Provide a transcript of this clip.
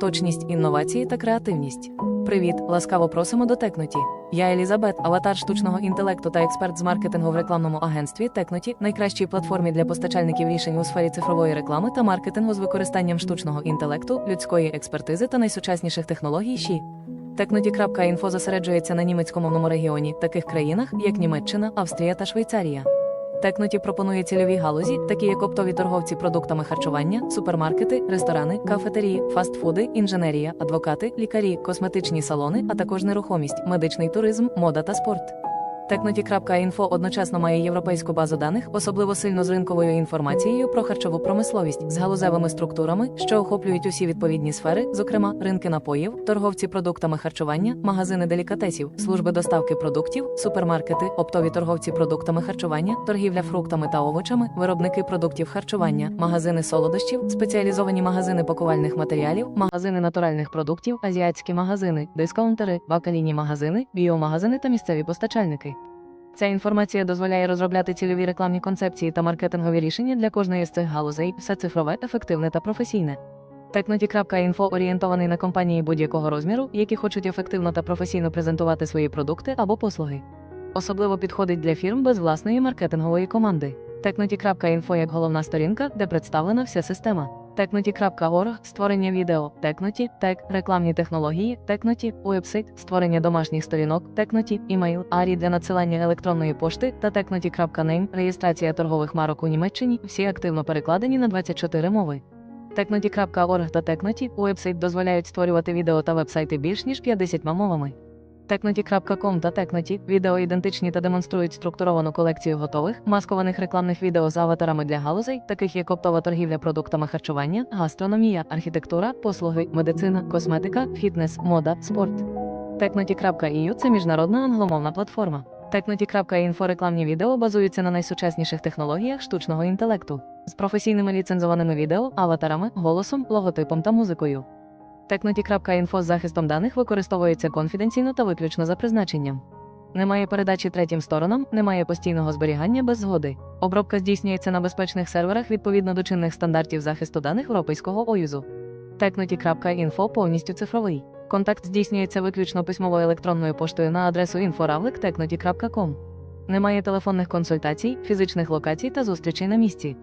точність, інновації та креативність. Привіт, ласкаво просимо до Текноті. Я Елізабет, аватар штучного інтелекту та експерт з маркетингу в рекламному агентстві Текноті, найкращій платформі для постачальників рішень у сфері цифрової реклами та маркетингу з використанням штучного інтелекту, людської експертизи та найсучасніших технологій ЩІ. Текноті.інфо зосереджується на німецькомовному регіоні, таких країнах, як Німеччина, Австрія та Швейцарія. Текноті пропонує цільові галузі, такі як оптові торговці продуктами харчування, супермаркети, ресторани, кафетерії, фастфуди, інженерія, адвокати, лікарі, косметичні салони, а також нерухомість, медичний туризм, мода та спорт. Текноті.інфо одночасно має європейську базу даних, особливо сильно з ринковою інформацією про харчову промисловість з галузевими структурами, що охоплюють усі відповідні сфери, зокрема ринки напоїв, торговці продуктами харчування, магазини делікатесів, служби доставки продуктів, супермаркети, оптові торговці продуктами харчування, торгівля фруктами та овочами, виробники продуктів харчування, магазини солодощів, спеціалізовані магазини пакувальних матеріалів, магазини натуральних продуктів, азіатські магазини, дискаунтери, бакалійні магазини, біомагазини та місцеві постачальники. Ця інформація дозволяє розробляти цільові рекламні концепції та маркетингові рішення для кожної з цих галузей, все цифрове, ефективне та професійне. Technoті.info орієнтований на компанії будь-якого розміру, які хочуть ефективно та професійно презентувати свої продукти або послуги. Особливо підходить для фірм без власної маркетингової команди. Technoті.info як головна сторінка, де представлена вся система. Technoті.org – створення відео, Technoті, Тек, рекламні технології, Technoті, уебсайт, створення домашніх сторінок, Technoті, імейл, арі для надсилання електронної пошти та Technoті.name, реєстрація торгових марок у Німеччині, всі активно перекладені на 24 мови. Technoті.org та Technoті уебсайт дозволяють створювати відео та вебсайти більш ніж 50 мовами. Technoті.com та Technoті відео ідентичні та демонструють структуровану колекцію готових, маскованих рекламних відео з аватарами для галузей, таких як оптова торгівля продуктами харчування, гастрономія, архітектура, послуги, медицина, косметика, фітнес, мода, спорт. Technoті.eu – це міжнародна англомовна платформа. Technoті.info рекламні відео базуються на найсучасніших технологіях штучного інтелекту з професійними ліцензованими відео, аватарами, голосом, логотипом та музикою. Technoті.info з захистом даних використовується конфіденційно та виключно за призначенням. Немає передачі третім сторонам, немає постійного зберігання без згоди. Обробка здійснюється на безпечних серверах відповідно до чинних стандартів захисту даних Європейського Оюзу. Technoті.info повністю цифровий. Контакт здійснюється виключно письмовою електронною поштою на адресу inforavlik.technoті.com. Немає телефонних консультацій, фізичних локацій та зустрічей на місці.